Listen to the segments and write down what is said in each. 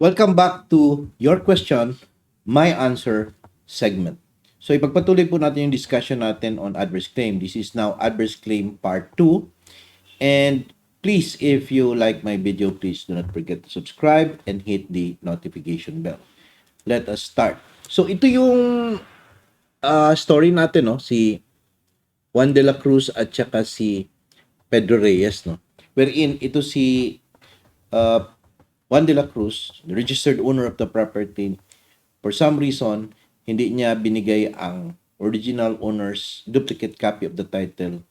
Welcome back to Your Question, My Answer segment. So ipagpatuloy po natin yung discussion natin on adverse claim. This is now adverse claim part 2. And please, if you like my video, please do not forget to subscribe and hit the notification bell. Let us start. So ito yung uh, story natin, no? Si Juan de la Cruz at saka si Pedro Reyes, no? Wherein ito si uh, Juan de la Cruz, the registered owner of the property, for some reason, hindi niya binigay ang original owner's duplicate copy of the title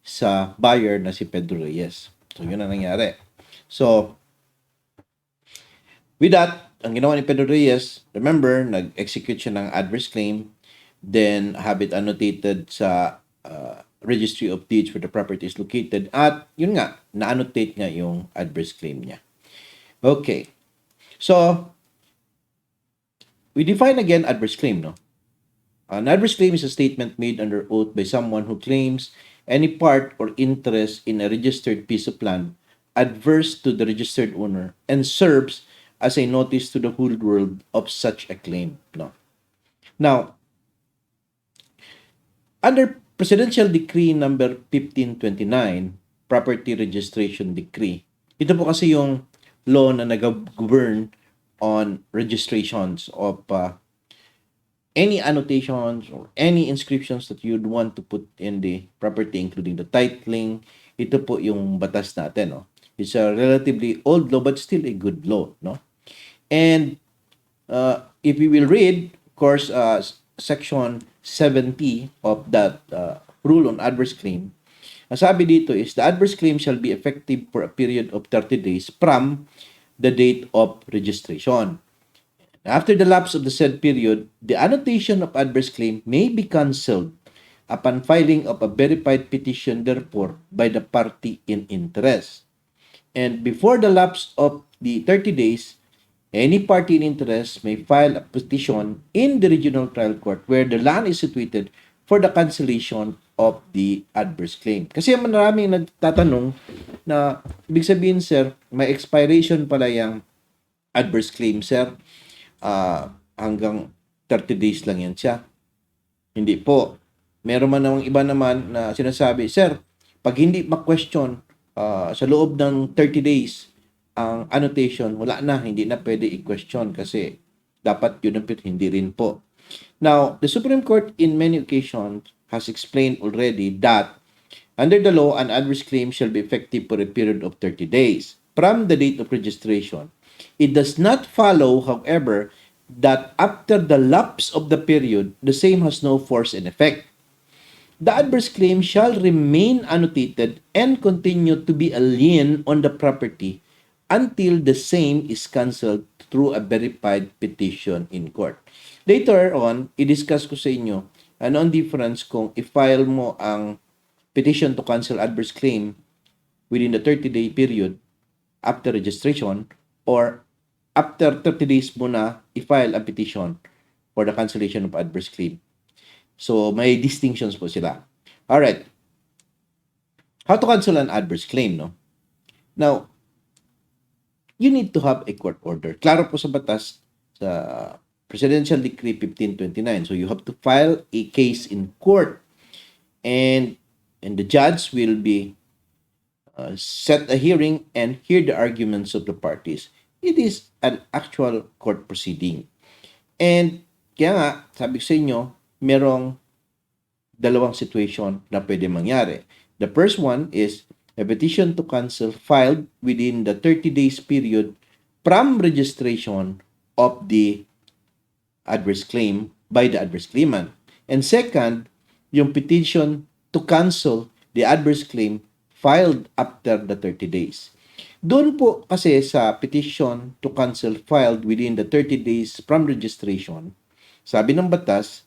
sa buyer na si Pedro Reyes. So, yun ang nangyari. So, with that, ang ginawa ni Pedro Reyes, remember, nag-execute siya ng adverse claim, then have it annotated sa uh, registry of deeds where the property is located, at yun nga, na-annotate nga yung adverse claim niya. Okay. So, we define again adverse claim, no? An adverse claim is a statement made under oath by someone who claims any part or interest in a registered piece of land adverse to the registered owner and serves as a notice to the whole world of such a claim, no? Now, under Presidential Decree number 1529, Property Registration Decree, ito po kasi yung law na nag-govern on registrations of uh, any annotations or any inscriptions that you'd want to put in the property, including the titling. Ito po yung batas natin. No? It's a relatively old law but still a good law. No? And uh, if we will read, of course, uh, section 70 of that uh, rule on adverse claim, ang sabi dito is, the adverse claim shall be effective for a period of 30 days from the date of registration. After the lapse of the said period, the annotation of adverse claim may be cancelled upon filing of a verified petition therefore by the party in interest. And before the lapse of the 30 days, any party in interest may file a petition in the regional trial court where the land is situated for the cancellation of the adverse claim. Kasi maraming nagtatanong na, ibig sabihin, sir, may expiration pala yung adverse claim, sir. Uh, hanggang 30 days lang yan siya. Hindi po. Meron man namang iba naman na sinasabi, sir, pag hindi ma-question uh, sa loob ng 30 days, ang annotation, wala na, hindi na pwede i-question kasi dapat yun ang hindi rin po. Now, the Supreme Court in many occasions has explained already that under the law, an adverse claim shall be effective for a period of 30 days from the date of registration. It does not follow, however, that after the lapse of the period, the same has no force and effect. The adverse claim shall remain annotated and continue to be a lien on the property until the same is cancelled through a verified petition in court. Later on, i-discuss ko sa inyo ano ang difference kung i-file mo ang petition to cancel adverse claim within the 30-day period after registration or after 30 days mo na i-file a petition for the cancellation of adverse claim. So, may distinctions po sila. Alright. How to cancel an adverse claim, no? Now, you need to have a court order. Klaro po sa batas sa Presidential Decree 1529. So you have to file a case in court and and the judge will be uh, set a hearing and hear the arguments of the parties. It is an actual court proceeding. And kaya nga, sabi ko sa inyo, merong dalawang situation na pwede mangyari. The first one is a petition to cancel filed within the 30 days period from registration of the adverse claim by the adverse claimant. And second, yung petition to cancel the adverse claim filed after the 30 days. Doon po kasi sa petition to cancel filed within the 30 days from registration, sabi ng batas,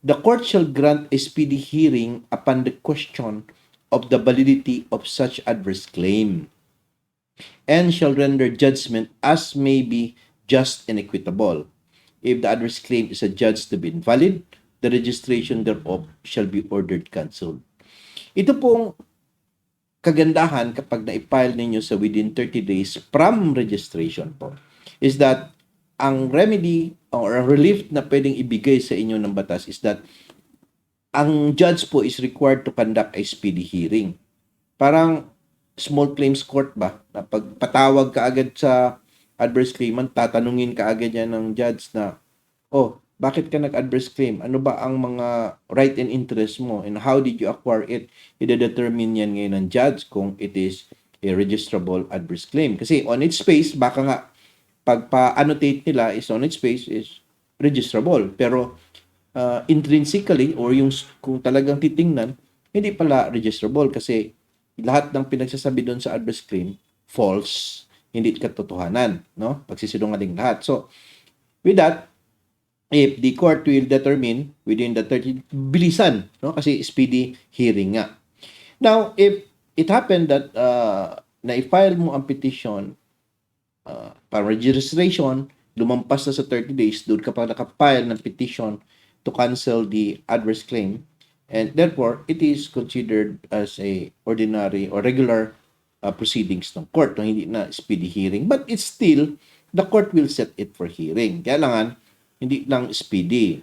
the court shall grant a speedy hearing upon the question of the validity of such adverse claim and shall render judgment as may be just and equitable If the adverse claim is adjudged to be invalid, the registration thereof shall be ordered cancelled. Ito pong kagandahan kapag na-file ninyo sa within 30 days from registration po. is that ang remedy or ang relief na pwedeng ibigay sa inyo ng batas is that ang judge po is required to conduct a speedy hearing. Parang small claims court ba? Na pagpatawag ka agad sa adverse claimant, tatanungin ka agad yan ng judge na, oh, bakit ka nag-adverse claim? Ano ba ang mga right and interest mo? And how did you acquire it? Ida-determine yan ngayon ng judge kung it is a registrable adverse claim. Kasi on its face, baka nga pagpa-annotate nila is on its face is registrable. Pero uh, intrinsically or yung kung talagang titingnan, hindi pala registrable kasi lahat ng pinagsasabi doon sa adverse claim false, hindi katotohanan, no? Pagsisinungaling lahat. So, with that, if the court will determine within the 30 bilisan, no? Kasi speedy hearing nga. Now, if it happened that uh, na-file mo ang petition uh, para registration, lumampas na sa 30 days, doon ka pa nakapile ng petition to cancel the adverse claim, and therefore, it is considered as a ordinary or regular uh, proceedings ng court, no? hindi na speedy hearing. But it's still, the court will set it for hearing. Kailangan, hindi lang speedy.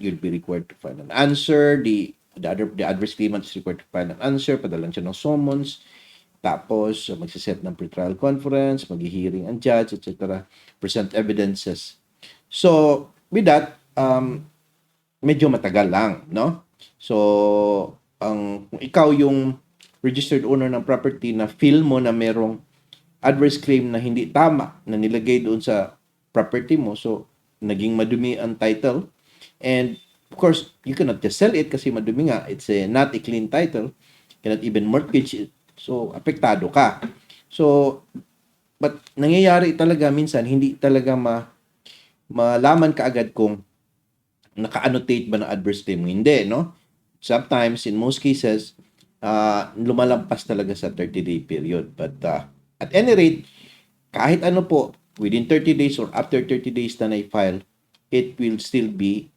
You'll be required to file an answer, the the other the adverse claimant is required to file an answer, padalan siya ng summons, tapos uh, magsiset ng pretrial conference, maghi-hearing ang judge, etc. Present evidences. So, with that, um, medyo matagal lang, no? So, ang kung ikaw yung registered owner ng property na feel mo na merong adverse claim na hindi tama na nilagay doon sa property mo, so naging madumi ang title. And of course, you cannot just sell it kasi madumi nga. It's a not a clean title. Cannot even mortgage it. So, apektado ka. So, but nangyayari talaga minsan, hindi talaga ma malaman ka agad kung naka-annotate ba ng adverse claim mo. Hindi, no? Sometimes, in most cases, uh, lumalampas talaga sa 30-day period. But uh, at any rate, kahit ano po, within 30 days or after 30 days na na-file, it will still be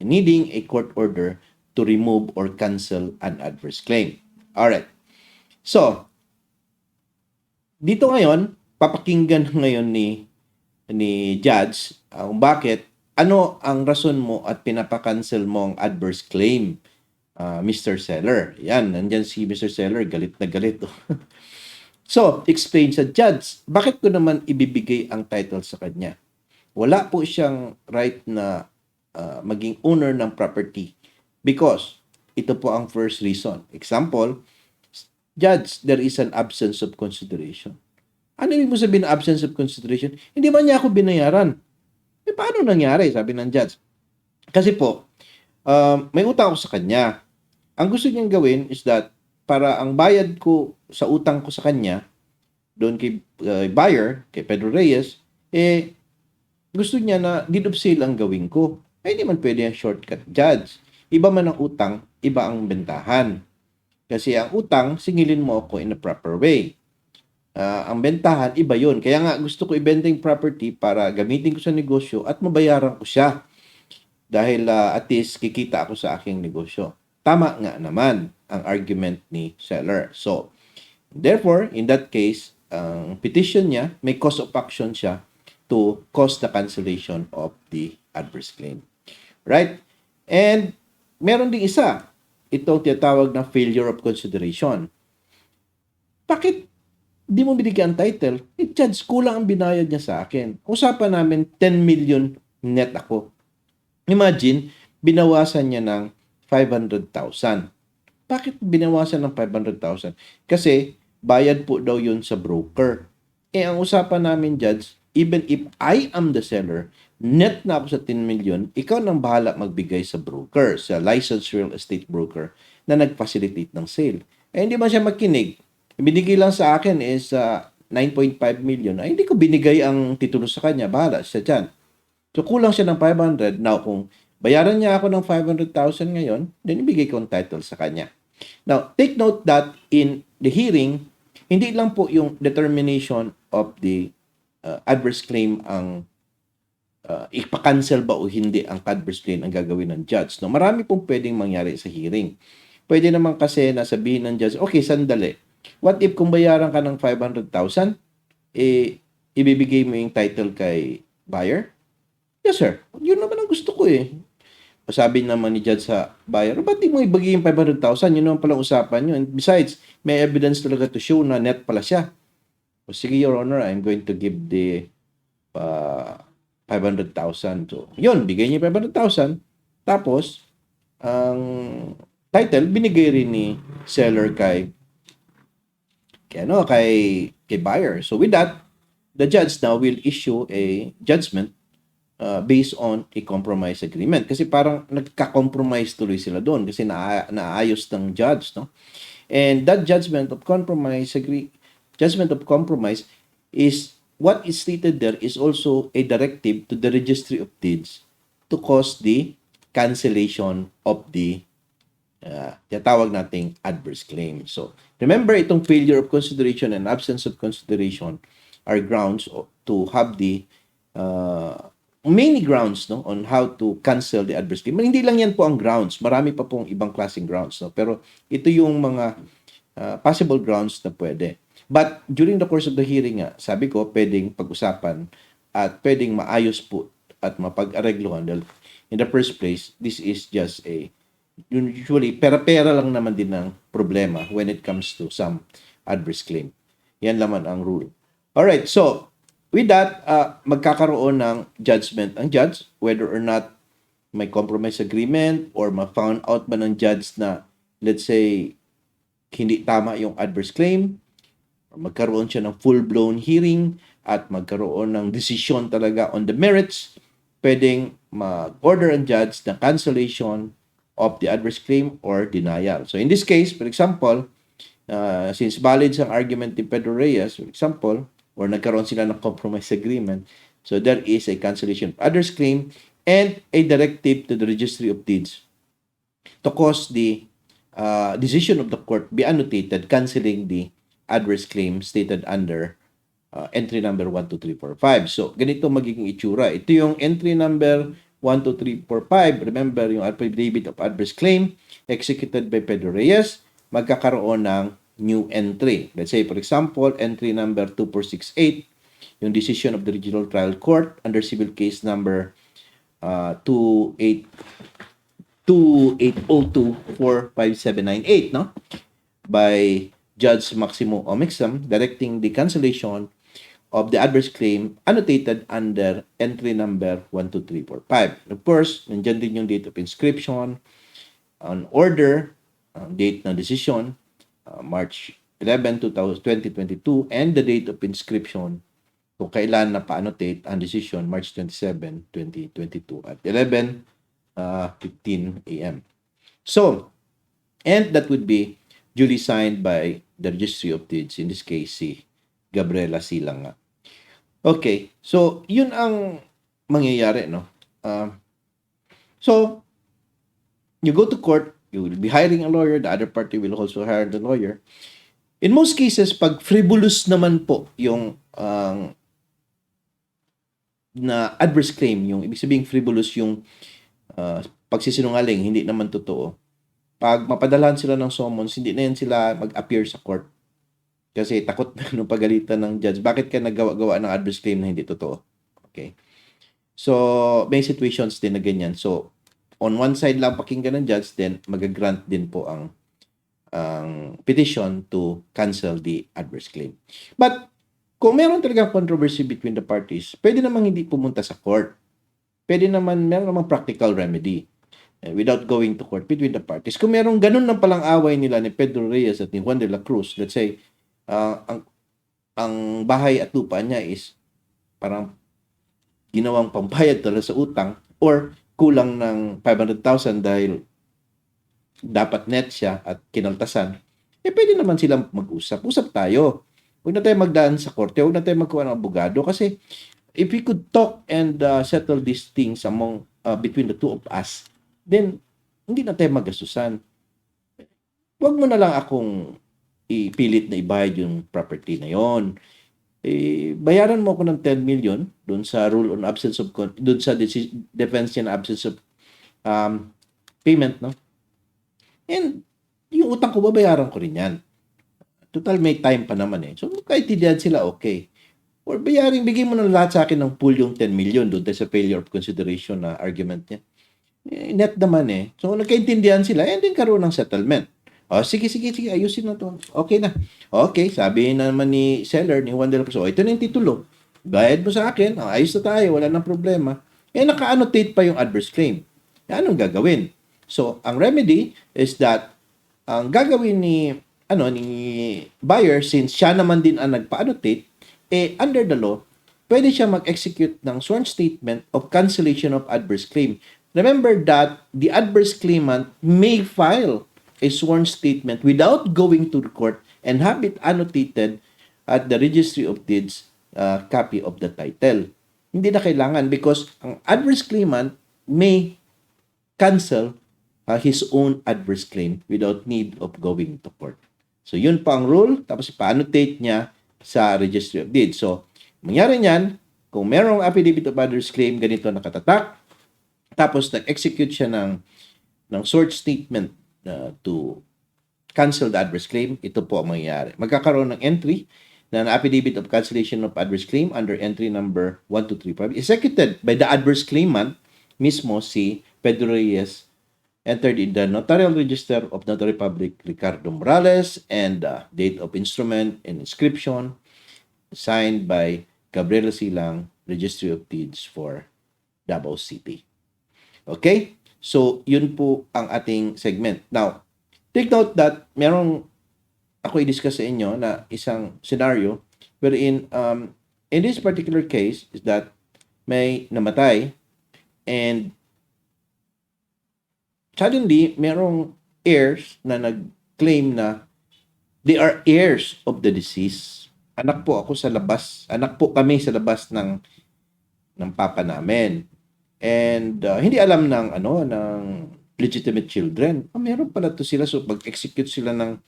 needing a court order to remove or cancel an adverse claim. Alright. So, dito ngayon, papakinggan ngayon ni ni judge uh, bakit ano ang rason mo at pinapakancel mo ang adverse claim, uh, Mr. Seller. Yan, nandyan si Mr. Seller, galit na galit. so, explain sa judge, bakit ko naman ibibigay ang title sa kanya? Wala po siyang right na uh, maging owner ng property because ito po ang first reason. Example, judge, there is an absence of consideration. Ano ibig mo sabihin absence of consideration? Hindi ba niya ako binayaran? Eh, paano nangyari? Sabi ng judge. Kasi po, um, may utang ako sa kanya. Ang gusto niyang gawin is that para ang bayad ko sa utang ko sa kanya, doon kay uh, buyer, kay Pedro Reyes, eh, gusto niya na deed of sale ang gawin ko. Eh, hindi man pwede ang shortcut judge. Iba man ang utang, iba ang bentahan. Kasi ang utang, singilin mo ako in a proper way. Uh, ang bentahan, iba yon. Kaya nga gusto ko ibenta yung property para gamitin ko sa negosyo at mabayaran ko siya. Dahil uh, at least kikita ako sa aking negosyo. Tama nga naman ang argument ni seller. So, therefore, in that case, ang petition niya, may cause of action siya to cause the cancellation of the adverse claim. Right? And meron ding isa, itong tinatawag na failure of consideration. Bakit di mo binigyan title? Eh, judge, kulang ang binayad niya sa akin. Usapan namin 10 million net ako. Imagine, binawasan niya ng 500,000. Bakit binawasan ng 500,000? Kasi bayad po daw yun sa broker. Eh, ang usapan namin, judge, even if I am the seller, net na ako sa 10 million, ikaw nang bahala magbigay sa broker, sa licensed real estate broker na nag-facilitate ng sale. Eh, hindi man siya makinig. Binigay lang sa akin is uh, 9.5 million. Ay, hindi ko binigay ang titulo sa kanya. Bahala siya dyan. So, kulang siya ng 500. Now, kung bayaran niya ako ng 500,000 ngayon, then ibigay ko ang title sa kanya. Now, take note that in the hearing, hindi lang po yung determination of the uh, adverse claim ang uh, ipakancel ba o hindi ang adverse claim ang gagawin ng judge. No, marami pong pwedeng mangyari sa hearing. Pwede naman kasi na sabihin ng judge, okay, sandali. What if kung bayaran ka ng 500,000, eh, ibibigay mo yung title kay buyer? Yes, sir. Yun naman ang gusto ko eh. Sabi naman ni Judge sa buyer, ba't di mo ibigay yung 500,000? Yun naman palang usapan nyo. And besides, may evidence talaga to show na net pala siya. O sige, Your Honor, I'm going to give the uh, 500,000. So, yun, bigay niya 500,000. Tapos, ang title, binigay rin ni seller kay kay ano, kay, kay buyer. So with that, the judge now will issue a judgment uh, based on a compromise agreement. Kasi parang nagka-compromise tuloy sila doon kasi na naayos ng judge, no? And that judgment of compromise agree judgment of compromise is what is stated there is also a directive to the registry of deeds to cause the cancellation of the uh, tinatawag nating adverse claim. So, remember itong failure of consideration and absence of consideration are grounds to have the uh, many grounds no on how to cancel the adverse claim. Hindi lang yan po ang grounds. Marami pa pong ibang klaseng grounds no. Pero ito yung mga uh, possible grounds na pwede. But during the course of the hearing nga, sabi ko pwedeng pag-usapan at pwedeng maayos po at mapag-aregluhan dahil in the first place, this is just a usually pera-pera lang naman din ng problema when it comes to some adverse claim. Yan laman ang rule. Alright, so with that, uh, magkakaroon ng judgment ang judge whether or not may compromise agreement or ma-found out ba ng judge na let's say hindi tama yung adverse claim magkaroon siya ng full-blown hearing at magkaroon ng decision talaga on the merits, pwedeng mag-order ang judge ng cancellation of the adverse claim or denial. So in this case, for example, uh, since valid ang argument ni Pedro Reyes, for example, or nagkaroon sila ng compromise agreement, so there is a cancellation of adverse claim and a directive to the registry of deeds to cause the uh, decision of the court be annotated canceling the adverse claim stated under uh, entry number 12345. So, ganito magiging itsura. Ito yung entry number 12345. Remember, yung affidavit of adverse claim executed by Pedro Reyes, magkakaroon ng new entry. Let's say, for example, entry number 2468, yung decision of the regional trial court under civil case number uh, 28 2802-45798, no? By Judge Maximo Omixam, directing the cancellation of the adverse claim annotated under entry number 12345. Of course, nandyan din yung date of inscription, on order, ang date ng decision, uh, March 11, 2022, and the date of inscription kung kailan na pa-annotate ang decision, March 27, 2022 at 11 uh, 15 a.m. So, and that would be duly signed by the Registry of Deeds, in this case, si Gabriela Silang nga. Okay, so yun ang mangyayari, no? Uh, so, you go to court, you will be hiring a lawyer, the other party will also hire the lawyer. In most cases, pag frivolous naman po yung ang na adverse claim, yung ibig sabihin frivolous yung uh, pagsisinungaling, hindi naman totoo. Pag mapadalahan sila ng summons, hindi na yan sila mag-appear sa court. Kasi takot na nung pagalitan ng judge. Bakit ka nagawa-gawa ng adverse claim na hindi totoo? Okay. So, may situations din na ganyan. So, on one side lang pakinggan ng judge, then mag-grant din po ang ang petition to cancel the adverse claim. But, kung meron talaga controversy between the parties, pwede namang hindi pumunta sa court. Pwede naman, meron namang practical remedy eh, without going to court between the parties. Kung meron ganun ng palang away nila ni Pedro Reyes at ni Juan de la Cruz, let's say, uh, ang, ang bahay at lupa niya is parang ginawang pambayad talaga sa utang or kulang ng 500,000 dahil dapat net siya at kinaltasan, eh pwede naman silang mag-usap. Usap tayo. Huwag na tayo magdaan sa korte. Huwag na tayo magkuha ng abogado kasi if we could talk and uh, settle these things among uh, between the two of us, then hindi na tayo magasusan. Huwag mo na lang akong ipilit na ibayad yung property na yon. Eh, bayaran mo ako ng 10 million doon sa rule on absence of doon sa defense and absence of um, payment, no? And yung utang ko, babayaran ko rin yan. Total, may time pa naman eh. So, kahit hindi sila, okay. Or bayaring, bigay mo na lahat sa akin ng pool yung 10 million doon sa failure of consideration na argument niya. Eh, net naman eh. So, nagkaintindihan sila, and then karoon ng settlement. O, sige, sige, sige, ayusin na to. Okay na. Okay, sabi naman ni seller, ni Juan de la Cruz, "O, ito na yung titulo. Bayad mo sa akin, o, ayos na tayo, wala nang problema. Eh, naka-annotate pa yung adverse claim. Eh, anong gagawin? So, ang remedy is that ang gagawin ni ano ni buyer since siya naman din ang nagpa-annotate eh under the law pwede siya mag-execute ng sworn statement of cancellation of adverse claim. Remember that the adverse claimant may file a sworn statement without going to the court and have it annotated at the registry of deeds uh, copy of the title. Hindi na kailangan because ang adverse claimant may cancel uh, his own adverse claim without need of going to court. So, yun pa ang rule. Tapos, pa-annotate niya sa Registry of Deeds. So, mangyari niyan, kung merong affidavit of adverse claim, ganito nakatatak, tapos nag-execute siya ng, ng short statement to cancel the adverse claim, ito po ang mangyayari. Magkakaroon ng entry na an affidavit of cancellation of adverse claim under entry number 1235 executed by the adverse claimant mismo si Pedro Reyes entered in the Notarial Register of Notary Public Ricardo Morales and uh, date of instrument and inscription signed by Gabriela Silang, Registry of Deeds for Davao City. Okay? So, yun po ang ating segment. Now, take note that merong ako i-discuss sa inyo na isang scenario wherein um, in this particular case is that may namatay and suddenly merong heirs na nag-claim na they are heirs of the deceased. Anak po ako sa labas, anak po kami sa labas ng ng papa namin. And uh, hindi alam ng ano ng legitimate children. Ah, meron pala to sila so pag-execute sila ng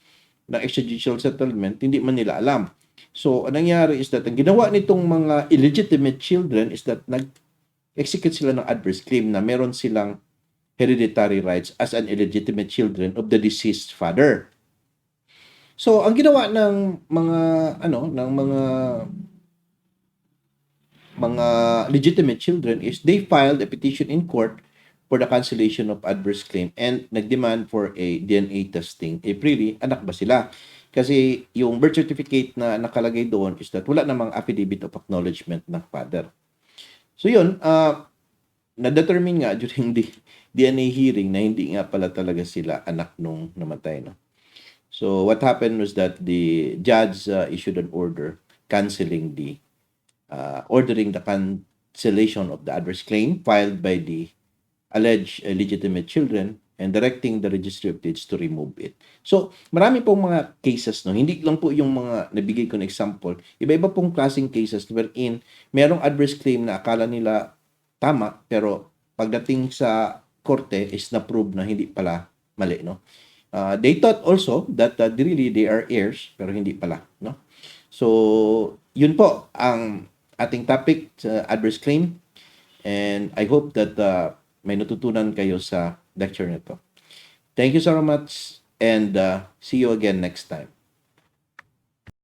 ng extrajudicial settlement, hindi man nila alam. So, anong nangyari is that ang ginawa nitong mga illegitimate children is that nag-execute sila ng adverse claim na meron silang hereditary rights as an illegitimate children of the deceased father. So, ang ginawa ng mga ano, ng mga mga legitimate children is they filed a petition in court for the cancellation of adverse claim and nagdemand for a DNA testing. Eh, really, anak ba sila? Kasi yung birth certificate na nakalagay doon is that wala namang affidavit of acknowledgement ng father. So yun, uh, na-determine nga during the DNA hearing na hindi nga pala talaga sila anak nung namatay. No? So what happened was that the judge uh, issued an order canceling the, uh, ordering the cancellation of the adverse claim filed by the alleged uh, legitimate children and directing the registry of deeds to remove it. So, marami pong mga cases no. Hindi lang po yung mga nabigay ko na example. Iba-iba pong klaseng cases wherein merong adverse claim na akala nila tama pero pagdating sa korte is na-prove na hindi pala mali, no? Uh, they thought also that uh, really they are heirs pero hindi pala, no? So, yun po ang ating topic sa adverse claim and I hope that uh, may natutunan kayo sa lecture nito. Thank you so much and uh, see you again next time.